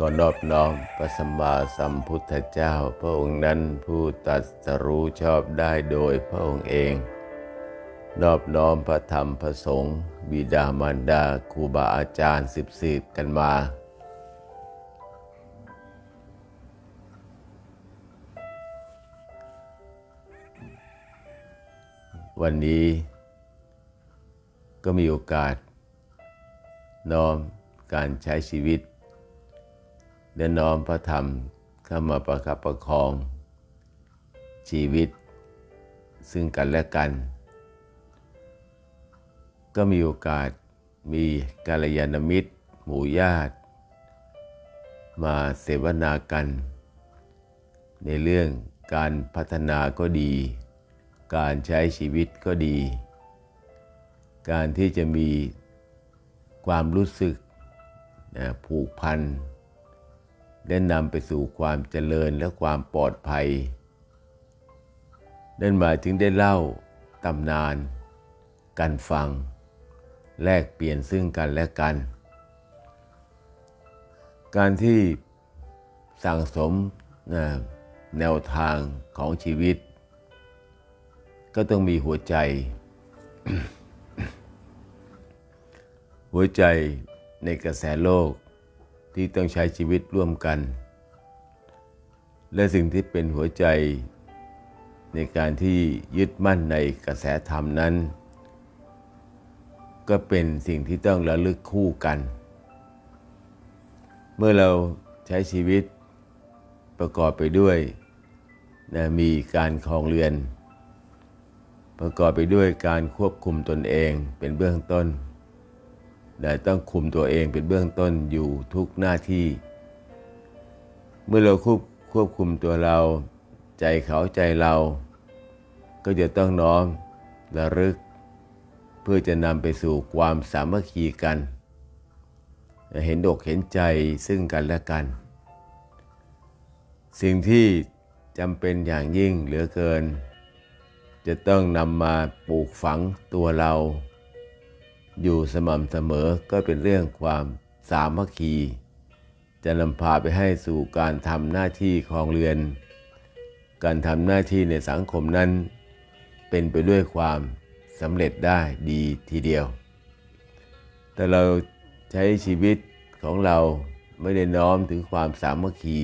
ก็นอบน้อมพระสัมมาสัมพุทธเจ้า พระองค์นั้นผู้ตรัสรู้ชอบได้โดยพระองค์เอง นอบน้อมพระธรรมพระสงฆ์บิดามารดาครูบาอาจารย์สิบสืบกันมา วันนี้ก็มีโอกาส น้อมการใช้ชีวิต และน้อมพระธรรมเข้ามาประคับประคอง ชีวิต ซึ่งกันและกัน ก็มีโอกาสมีกาลยานมิตร หมู่ญาติ มาเสวนากัน ในเรื่องการพัฒนาก็ดี การใช้ชีวิตก็ดี การที่จะมีความรู้สึกผูกพัน และนำไปสู่ความเจริญและความปลอดภัย นั่นหมายถึงได้เล่าตำนาน กันฟัง แลกเปลี่ยนซึ่งกันและกัน การที่สั่งสมแนวทางของชีวิต ก็ต้องมีหัวใจ หัวใจในกระแสโลก ที่ต้องใช้ชีวิตร่วมกัน และสิ่งที่เป็นหัวใจในการที่ยึดมั่นในกระแสธรรมนั้น ก็เป็นสิ่งที่ต้องระลึกคู่กัน เมื่อเราใช้ชีวิตประกอบไปด้วยนะมีการคลองเรือน ประกอบไปด้วยการควบคุมตนเองเป็นเบื้องต้น แต่ต้องคุมตัวเองเป็นเบื้องต้นอยู่ทุกหน้าที่ เมื่อเราควบควบคุมตัวเรา ใจเขาใจเรา ก็จะต้องน้อมระลึก เพื่อจะนำไปสู่ความสามัคคีกัน เห็นอกเห็นใจซึ่งกันและกัน สิ่งที่จำเป็นอย่างยิ่งเหลือเกิน จะต้องนำมาปลูกฝังตัวเรา อยู่สม่ำเสมอก็เป็นเรื่องความสามัคคี จะนำพาไปให้สู่การทำหน้าที่ของเรือน การทำหน้าที่ในสังคมนั้น เป็นไปด้วยความสำเร็จได้ดีทีเดียว แต่เราใช้ชีวิตของเราไม่ได้น้อมถึงความสามัคคี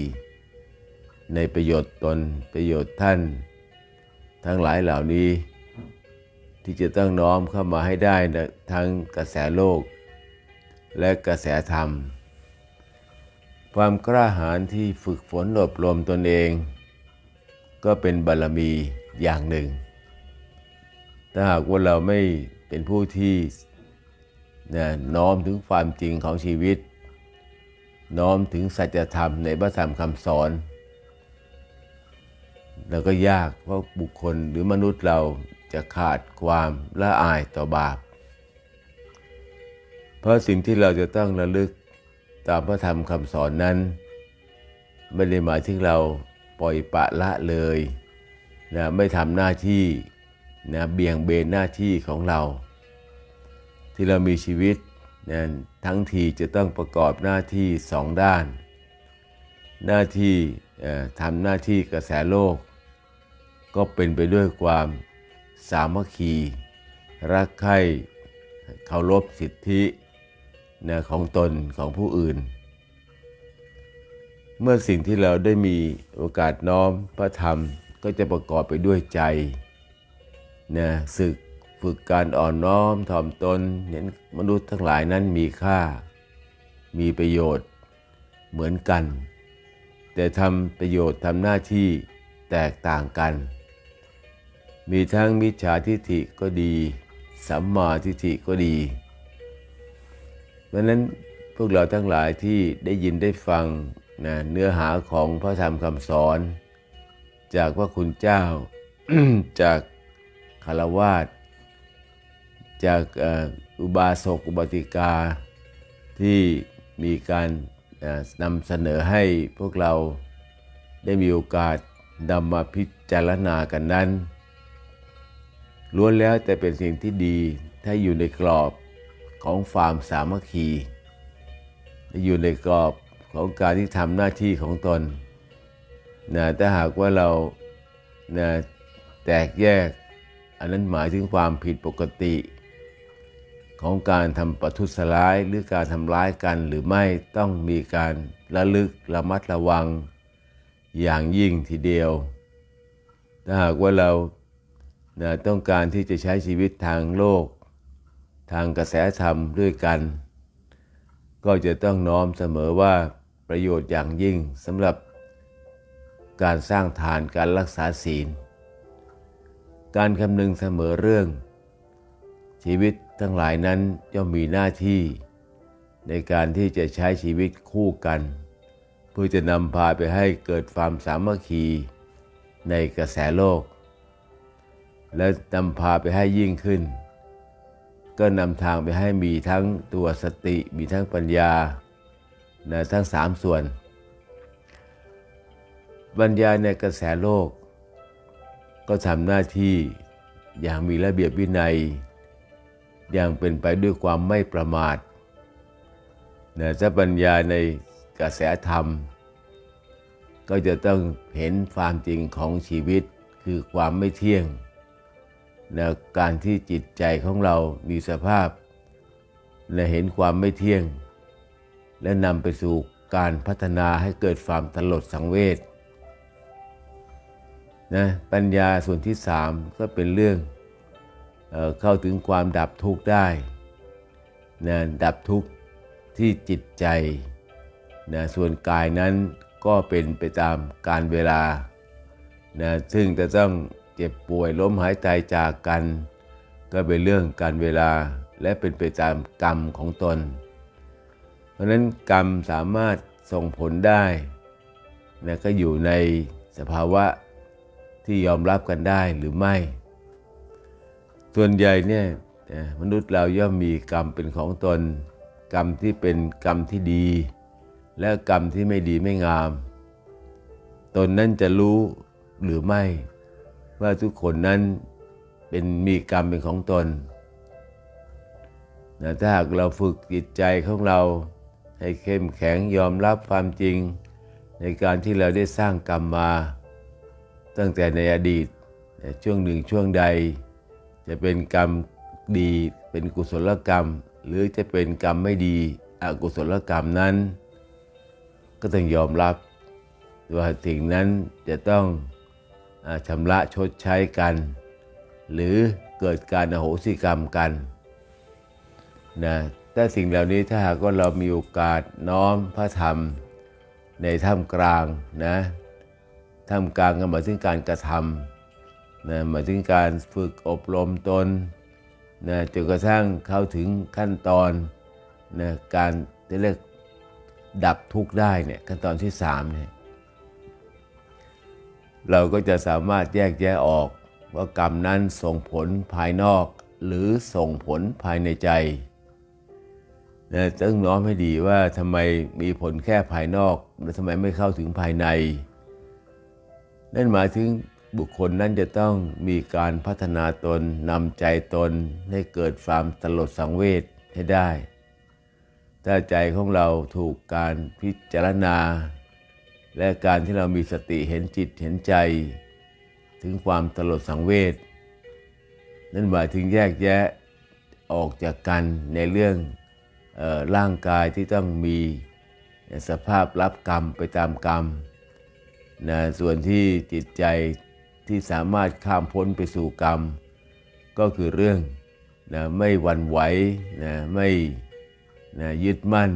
ในประโยชน์ตนประโยชน์ท่าน ทั้งหลายเหล่านี้ ที่จะต้องน้อมเข้ามาให้ได้ทั้งกระแสโลก และกระแสธรรม ความกล้าหาญที่ฝึกฝนอบรมตนเอง ก็เป็นบารรมีอย่างหนึ่ง ถ้าหากว่าเราไม่เป็นผู้ที่นะน้อมถึงความจริงของชีวิต น้อมถึงสัจธรรมในพระธรรมคำสอน แล้วก็ยากเพราะบุคคลหรือมนุษย์เรา จะขาดความละอายต่อบาป เพราะสิ่งที่เราจะต้องระลึกตามพระธรรมคำสอนนั้น ไม่ได้หมายถึงเราปล่อยปะละเลยนะไม่ทำหน้าที่นะเบี่ยงเบนหน้าที่ของเรา ที่เรามีชีวิตนะทั้งทีจะต้องประกอบหน้าที่สองด้าน หน้าที่ทำหน้าที่กระแสโลก ก็เป็นไปด้วยความ สามัคคี รักใคร่เคารพสิทธินะของตนของผู้อื่น เมื่อสิ่งที่เราได้มีโอกาสน้อมพระธรรมก็จะประกอบไปด้วยใจนะศึกฝึกการอ่อนน้อมถ่อมตนเห็นมนุษย์ทั้งหลายนั้นมีค่า มีประโยชน์เหมือนกัน แต่ทำประโยชน์ทำหน้าที่แตกต่างกัน มีทั้งมิจฉาทิฏฐิก็ดี สัมมาทิฏฐิก็ดีเพราะนั้นพวกเราทั้งหลายที่ได้ยินได้ฟังนะเนื้อหาของพระธรรมคำสอน จากพระคุณเจ้า จากคารวาสจากอุบาสกอุบาติกา ที่มีการนำเสนอให้พวกเราได้มีโอกาสนำมาพิจารณากันนั้น ล้วนแล้วแต่เป็นสิ่งที่ดีถ้าอยู่ในกรอบของความสามัคคีอยู่ในกรอบของการที่ทำหน้าที่ของตนนะถ้าหากว่าเรานะแตกแยก อันนั้นหมายถึงความผิดปกติ ของการทำประทุษร้ายหรือการทำร้ายกันหรือไม่ต้องมีการระลึกระมัดระวังอย่างยิ่งทีเดียว ถ้าหากว่าเรา นะต้องการที่จะใช้ชีวิตทางโลก ทางกระแสธรรมด้วยกัน ก็จะต้องน้อมเสมอว่าประโยชน์อย่างยิ่งสำหรับการสร้างฐานการรักษาศีล การคำนึงเสมอเรื่อง ชีวิตทั้งหลายนั้นย่อมมีหน้าที่ ในการที่จะใช้ชีวิตคู่กัน เพื่อจะนำพาไปให้เกิดความสามัคคีในกระแสโลก และนำพาไปให้ยิ่งขึ้น ก็นำทางไปให้มีทั้งตัวสติมีทั้งปัญญานะทั้งสามส่วน ปัญญาในกระแสโลก ก็ทำหน้าที่อย่างมีระเบียบวินัย อย่างเป็นไปด้วยความไม่ประมาทนะถ้าปัญญาในกระแสธรรม ก็จะต้องเห็นความจริงของชีวิตคือความไม่เที่ยง นะการที่จิตใจของเรามีสภาพ และเห็นความไม่เที่ยง และนำไปสู่การพัฒนาให้เกิดความตลดสังเวชนะปัญญาส่วนที่สามก็เป็นเรื่องเออเข้าถึงความดับทุกข์ได้นะดับทุกข์ที่จิตใจนะส่วนกายนั้นก็เป็นไปตามการเวลานะซึ่งจะต้อง เจ็บป่วยล้มหายใจจากกัน ก็เป็นเรื่องการเวลาและเป็นไปตามกรรมของตน เพราะฉะนั้นกรรมสามารถส่งผลได้นะก็อยู่ในสภาวะที่ยอมรับกันได้หรือไม่ ส่วนใหญ่เนี่ยมนุษย์เราย่อมมีกรรมเป็นของตน กรรมที่เป็นกรรมที่ดี และกรรมที่ไม่ดีไม่งาม ตนนั้นจะรู้หรือไม่ ว่าทุกคนนั้นเป็นมีกรรมเป็นของตนนะถ้าหากเราฝึกจิตใจของเราให้เข้มแข็งยอมรับความจริง ในการที่เราได้สร้างกรรมมา ตั้งแต่ในอดีตช่วงหนึ่งช่วงใด จะเป็นกรรมดีเป็นกุศลกรรม หรือจะเป็นกรรมไม่ดีอกุศลกรรมนั้น ก็ต้องยอมรับว่าสิ่งนั้นจะต้อง ชำระชดใช้กัน หรือเกิดการอโหสิกรรมกันนะถ้าสิ่งเหล่านี้ถ้าหากว่าเรามีโอกาสน้อมพระธรรมในท่ามกลางนะท่ามกลางก็หมายถึงการกระทำนะหมายถึงการฝึกอบรมตนนะจนกระทั่งเข้าถึงขั้นตอนนะการเรียกดับทุกข์ได้เนี่ยขั้นตอนที่สามเนี่ย เราก็จะสามารถแยกแยะออก ว่ากรรมนั้นส่งผลภายนอก หรือส่งผลภายในใจนะต้องน้อมให้ดีว่าทำไมมีผลแค่ภายนอกและทำไมไม่เข้าถึงภายใน นั่นหมายถึงบุคคลนั้นจะต้องมีการพัฒนาตนนำใจตนให้เกิดความตลดสังเวชให้ได้ ถ้าใจของเราถูกการพิจารณา และการที่เรามีสติเห็นจิตเห็นใจ ถึงความตลดสังเวชนั่นหมายถึงแยกแยะออกจากกันในเรื่องออร่างกายที่ต้องมีสภาพรับกรรมไปตามกรรมนะส่วนที่จิตใจที่สามารถข้ามพ้นไปสู่กรรม ก็คือเรื่องนะไม่หวั่นไหวนะไม่นะยึดมั่น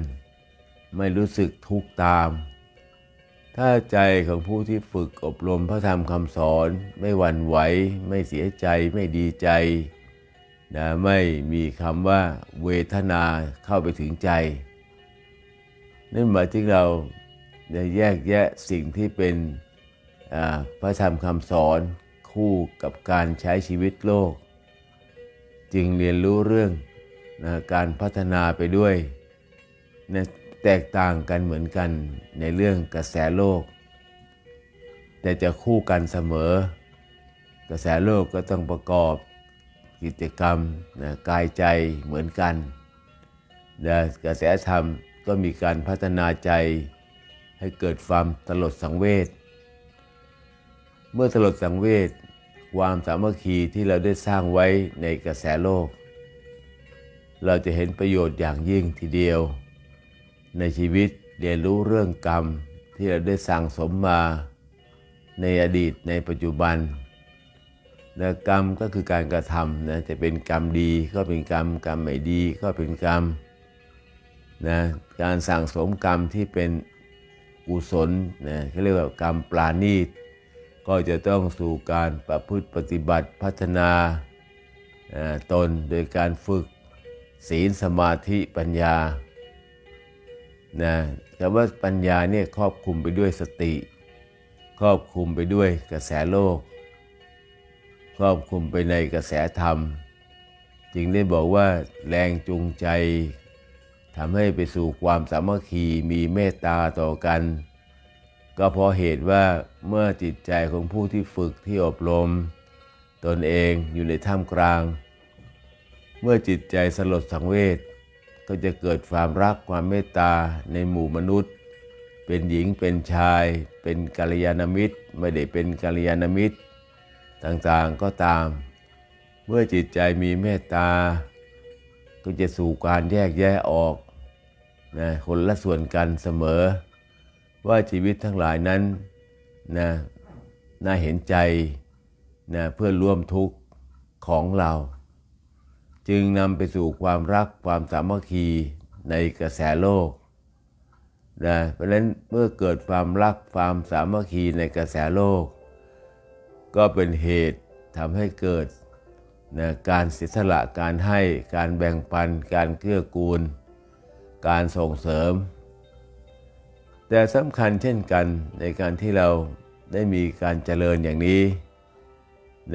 ไม่รู้สึกทุกข์ตาม ถ้าใจของผู้ที่ฝึกอบรมพระธรรมคำสอน ไม่หวั่นไหว ไม่เสียใจไม่ดีใจนะไม่มีคำว่าเวทนาเข้าไปถึงใจ นั่นหมายถึงเราได้แยกแยะสิ่งที่เป็นพระธรรมคำสอนคู่กับการใช้ชีวิตโลก จึงเรียนรู้เรื่องนะการพัฒนาไปด้วยนะ แตกต่างกันเหมือนกันในเรื่องกระแสโลก แต่จะคู่กันเสมอ กระแสโลกก็ต้องประกอบกิจกรรมนะกายใจเหมือนกันนะกระแสธรรมก็มีการพัฒนาใจให้เกิดความตลดสังเวช เมื่อตลดสังเวชความสามัคคีที่เราได้สร้างไว้ในกระแสโลก เราจะเห็นประโยชน์อย่างยิ่งทีเดียว ในชีวิตเรียนรู้เรื่องกรรมที่เราได้สั่งสมมาในอดีตในปัจจุบันและกรรมก็คือการกระทำนะจะเป็นกรรมดีก็เป็นกรรม กรรมไม่ดีก็เป็นกรรมนะการสั่งสมกรรมที่เป็นกุศลนะเขาเรียกว่ากรรมปราณีต ก็จะต้องสู่การประพฤติปฏิบัติพัฒนาอ่าตนโดยการฝึกศีลสมาธิปัญญา นะคำว่าปัญญาเนี่ยครอบคลุมไปด้วยสติ ครอบคลุมไปด้วยกระแสโลก ครอบคลุมไปในกระแสธรรม จึงได้บอกว่าแรงจูงใจทำให้ไปสู่ความสามัคคีมีเมตตาต่อกัน ก็เพราะเหตุว่าเมื่อจิตใจของผู้ที่ฝึกที่อบรม ตนเองอยู่ในท่ามกลาง เมื่อจิตใจสลดสังเวช ก็จะเกิดความรักความเมตตาในหมู่มนุษย์ เป็นหญิงเป็นชาย เป็นกัลยาณมิตร ไม่ได้เป็นกัลยาณมิตร ต่างๆก็ตาม เมื่อจิตใจมีเมตตา ก็จะสู่การแยกแยะออกนะคนละส่วนกันเสมอ ว่าชีวิตทั้งหลายนั้นนะน่าเห็นใจนะเพื่อร่วมทุกข์ของเรา จึงนำไปสู่ความรักความสามัคคีในกระแสโลกนะเพราะฉะนั้นเมื่อเกิดความรักความสามัคคีในกระแสโลก ก็เป็นเหตุทำให้เกิดนะการเสียสละการให้การแบ่งปัน การเกื้อกูล การส่งเสริม แต่สำคัญเช่นกันในการที่เราได้มีการเจริญอย่างนี้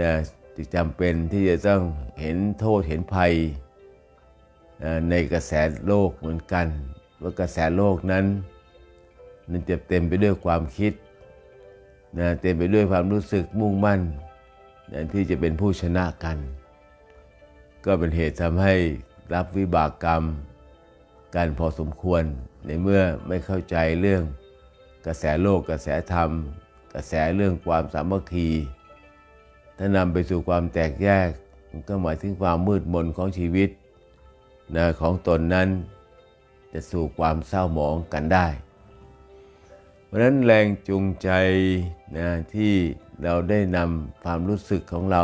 นะ จึงจำเป็นที่จะต้องเห็นโทษเห็นภัยในกระแสโลกเหมือนกัน ว่ากระแสโลกนั้นมันจะเต็มไปด้วยความคิดนะเต็มไปด้วยความรู้สึกมุ่งมั่นนะที่จะเป็นผู้ชนะกัน ก็เป็นเหตุทำให้รับวิบากกรรมกันพอสมควร ในเมื่อไม่เข้าใจเรื่องกระแสโลกกระแสธรรม กระแสเรื่องความสามัคคี ถ้านำไปสู่ความแตกแยกก็หมายถึงความมืดมนของชีวิตนะของตนนั้นจะสู่ความเศร้าหมองกันได้ เพราะนั้นแรงจูงใจนะที่เราได้นำความรู้สึกของเรา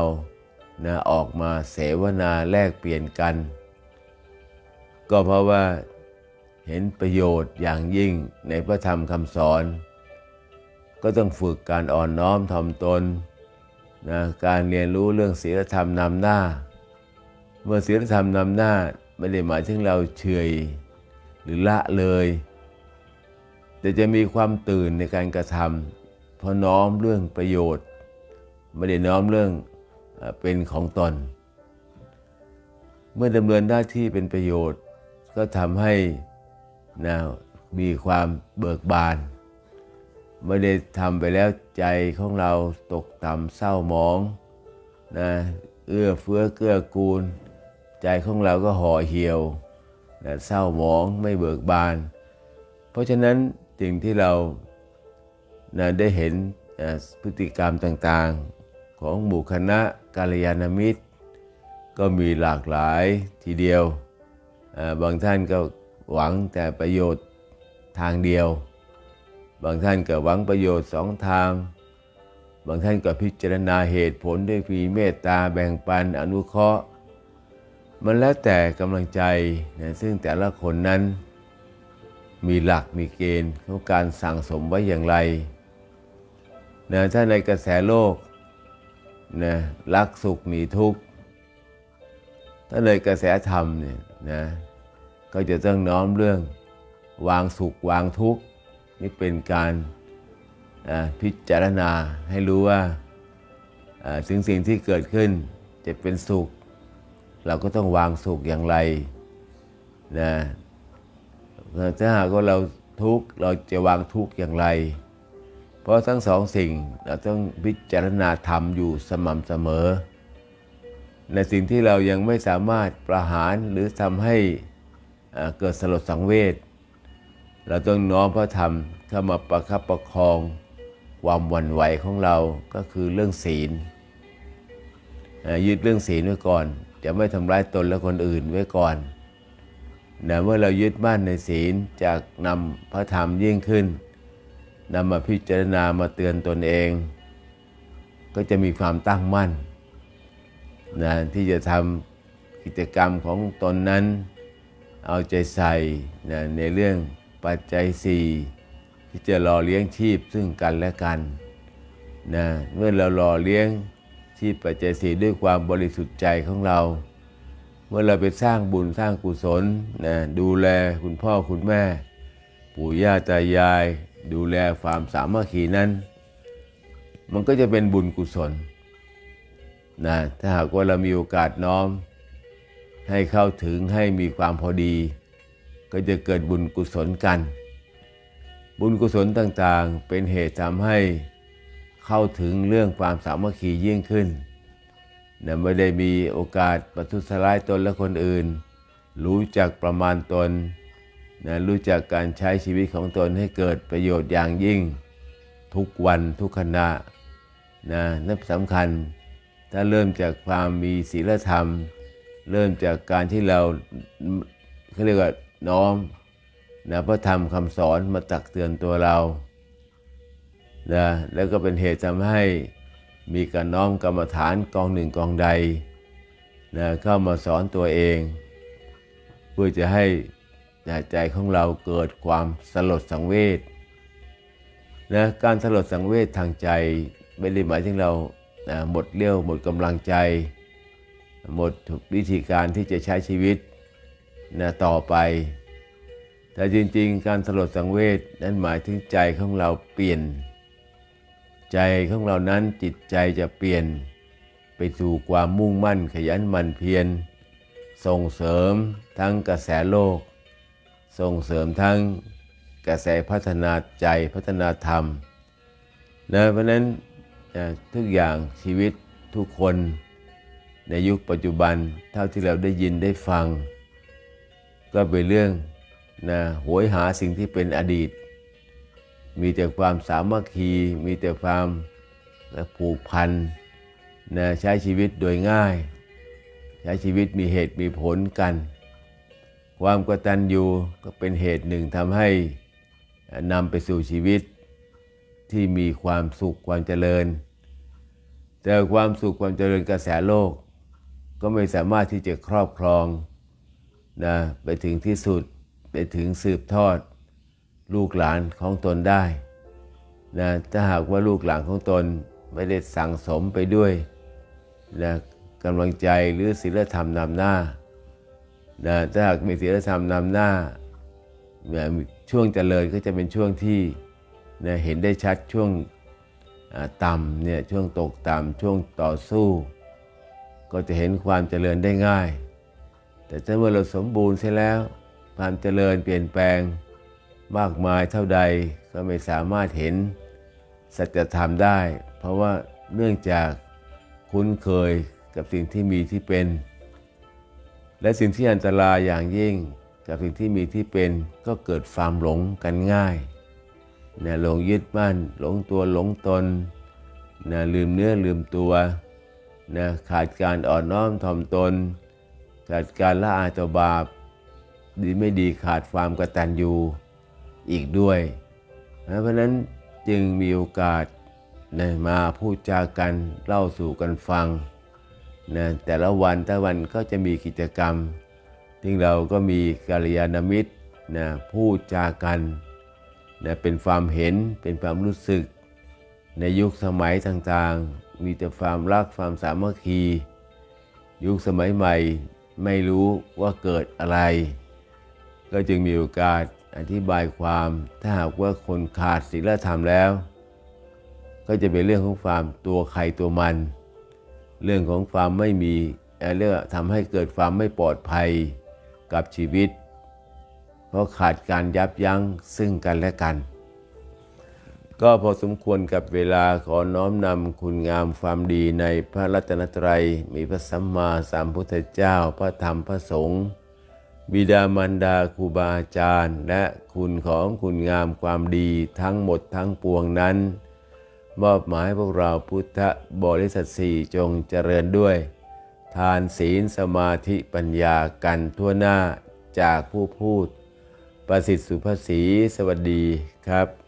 นะออกมาเสวนาแลกเปลี่ยนกัน ก็เพราะว่าเห็นประโยชน์อย่างยิ่งในพระธรรมคำสอน ก็ต้องฝึกการอ่อนน้อมถ่อมตน นะการเรียนรู้เรื่องศีลธรรมนำหน้า เมื่อศีลธรรมนำหน้าไม่ได้หมายถึงเราเฉยหรือละเลย แต่จะมีความตื่นในการกระทำเพราะน้อมเรื่องประโยชน์ ไม่ได้น้อมเรื่องเป็นของตน เมื่อดำเนินหน้าที่เป็นประโยชน์ ก็ทำให้นะมีความเบิกบาน ไม่ได้ทำไปแล้ว ใจของเราตกต่ำเศร้าหมองนะเอื้อเฟื้อเกื้อกูล ใจของเราก็ห่อเหี่ยวนะเศร้าหมองไม่เบิกบาน เพราะฉะนั้นสิ่งที่เรานะได้เห็นเอ่อพฤติกรรมต่างๆ ของหมู่คณะกาลยานามิตร ก็มีหลากหลายทีเดียว บางท่านก็หวังแต่ประโยชน์ทางเดียว บางท่านก็หวังประโยชน์สองทาง บางท่านก็พิจารณาเหตุผลด้วยมีเมตตาแบ่งปันอนุเคราะห์ มันแล้วแต่กำลังใจนะซึ่งแต่ละคนนั้นมีหลักมีเกณฑ์ของการสั่งสมไว้อย่างไรนะถ้าในกระแสโลกนะรักสุขหนีทุกข์ ถ้าในกระแสธรรมเนี่ยนะก็จะต้องน้อมเรื่องวางสุขวางทุกข์ นี่เป็นการพิจารณาให้รู้ว่าถึงสิ่งที่เกิดขึ้นจะเป็นสุข เราก็ต้องวางสุขอย่างไรนะถ้าหากว่าเราทุกข์เราจะวางทุกข์อย่างไร เพราะทั้งสองสิ่งเราต้องพิจารณาธรรมอยู่สม่ำเสมอ ในสิ่งที่เรายังไม่สามารถประหารหรือทำให้เกิดสลดสังเวช เราต้องน้อมพระธรรมเข้ามาประคับประคอง ความหวั่นไหวของเราก็คือเรื่องศีลยึดเรื่องศีลไว้ก่อน จะไม่ทำร้ายตนและคนอื่นไว้ก่อนนะเมื่อเรายึดมั่นในศีลจากนำพระธรรมยิ่งขึ้นนำมาพิจารณามาเตือนตนเอง ก็จะมีความตั้งมั่นนะที่จะทำกิจกรรมของตนนั้น เอาใจใส่นะในเรื่อง ปัจจัยสี่ที่จะหล่อเลี้ยงชีพซึ่งกันและกันนะเมื่อเราหล่อเลี้ยงชีพปัจจัยสี่ด้วยความบริสุทธิ์ใจของเรา เมื่อเราไปสร้างบุญสร้างกุศลนะดูแลคุณพ่อคุณแม่ ปู่ย่าตายาย ดูแลความสามัคคีนั้น มันก็จะเป็นบุญกุศลนะถ้าหากว่าเรามีโอกาสน้อม ให้เข้าถึงให้มีความพอดี ก็จะเกิดบุญกุศลกัน บุญกุศลต่างๆ เป็นเหตุทำให้เข้าถึงเรื่องความสามัคคียิ่งขึ้นนะไม่ได้มีโอกาสประทุษร้ายตนและคนอื่น รู้จักประมาณตนนะรู้จักการใช้ชีวิตของตนให้เกิดประโยชน์อย่างยิ่ง ทุกวันทุกขณะนะนั่นสำคัญ ถ้าเริ่มจากความมีศีลธรรม เริ่มจากการที่เราเขาเรียกว่า น้อมนะพระธรรมคำสอนมาตักเตือนตัวเรานะแล้วก็เป็นเหตุทำให้มีการน้อมกรรมฐานกองหนึ่งกองใดนะเข้ามาสอนตัวเอง เพื่อจะให้ใจของเราเกิดความสลดสังเวชนะการสลดสังเวชทางใจไม่ได้หมายถึงเรานะหมดเลี้ยวหมดกำลังใจ หมดวิธีการที่จะใช้ชีวิต นะต่อไป แต่จริงๆ การสลดสังเวชนั้นหมายถึงใจของเราเปลี่ยน ใจของเรานั้นจิตใจจะเปลี่ยน ไปสู่ความมุ่งมั่นขยันหมั่นเพียรส่งเสริมทั้งกระแสโลก ส่งเสริมทั้งกระแสพัฒนาใจพัฒนาธรรมนะเพราะนั้นทุกอย่างชีวิตทุกคนในยุคปัจจุบันเท่าที่เราได้ยินได้ฟัง ก็เป็นเรื่องนะโหยหาสิ่งที่เป็นอดีต มีแต่ความสามัคคี มีแต่ความผูกพันนะใช้ชีวิตโดยง่าย ใช้ชีวิตมีเหตุมีผลกัน ความกตัญญูก็เป็นเหตุหนึ่งทำให้นำไปสู่ชีวิตที่มีความสุขความเจริญ แต่ความสุขความเจริญกระแสโลก ก็ไม่สามารถที่จะครอบครอง นะไปถึงที่สุดไปถึงสืบทอดลูกหลานของตนได้นะถ้าหากว่าลูกหลานของตนไม่ได้สั่งสมไปด้วยนะกำลังใจหรือศีลธรรมนำหน้านะถ้าหากมีศีลธรรมนำหน้า ช่วงเจริญก็จะเป็นช่วงที่นะเห็นได้ชัดช่วงต่ำเนี่ยช่วงตกต่ำช่วงต่อสู้ ก็จะเห็นความเจริญได้ง่าย แต่ถ้าเมื่อเราสมบูรณ์เสียแล้ว ความเจริญเปลี่ยนแปลงมากมายเท่าใดก็ไม่สามารถเห็นสัจธรรมได้ เพราะว่าเนื่องจากคุ้นเคยกับสิ่งที่มีที่เป็น และสิ่งที่อันตรายอย่างยิ่งกับสิ่งที่มีที่เป็นก็เกิดความหลงกันง่ายนะหลงยึดมั่นหลงตัวหลงตนนะลืมเนื้อลืมตัวนะขาดการอ่อนน้อมถ่อมตน ขาดการละอายต่อบาป ดีไม่ดีขาดความกตัญญูอีกด้วยนะเพราะนั้นจึงมีโอกาสนะมาพูดจากันเล่าสู่กันฟังนะแต่ละวันแต่วันก็จะมีกิจกรรมที่เราก็มีกัลยาณมิตรนะพูดจากันนะเป็นความเห็นเป็นความรู้สึก ในยุคสมัยต่างๆ มีแต่ความรักความสามัคคี ยุคสมัยใหม่ ไม่รู้ว่าเกิดอะไร ก็จึงมีโอกาสอธิบายความถ้าหากว่าคนขาดศีลธรรมแล้ว ก็จะเป็นเรื่องของความตัวใครตัวมัน เรื่องของความไม่มีเรื่องทำให้เกิดความไม่ปลอดภัยกับชีวิต เพราะขาดการยับยั้งซึ่งกันและกัน ก็พอสมควรกับเวลาขอน้อมนำคุณงามความดีในพระรัตนตรัย มีพระสัมมาสัมพุทธเจ้า พระธรรมพระสงฆ์บิดามารดาครูบาอาจารย์ และคุณของคุณงามความดีทั้งหมดทั้งปวงนั้น มอบหมายพวกเราพุทธบริษัทสี่จงเจริญด้วย ทานศีลสมาธิปัญญากันทั่วหน้าจากผู้พูด ประสิทธิสุภาษีสวัสดีครับ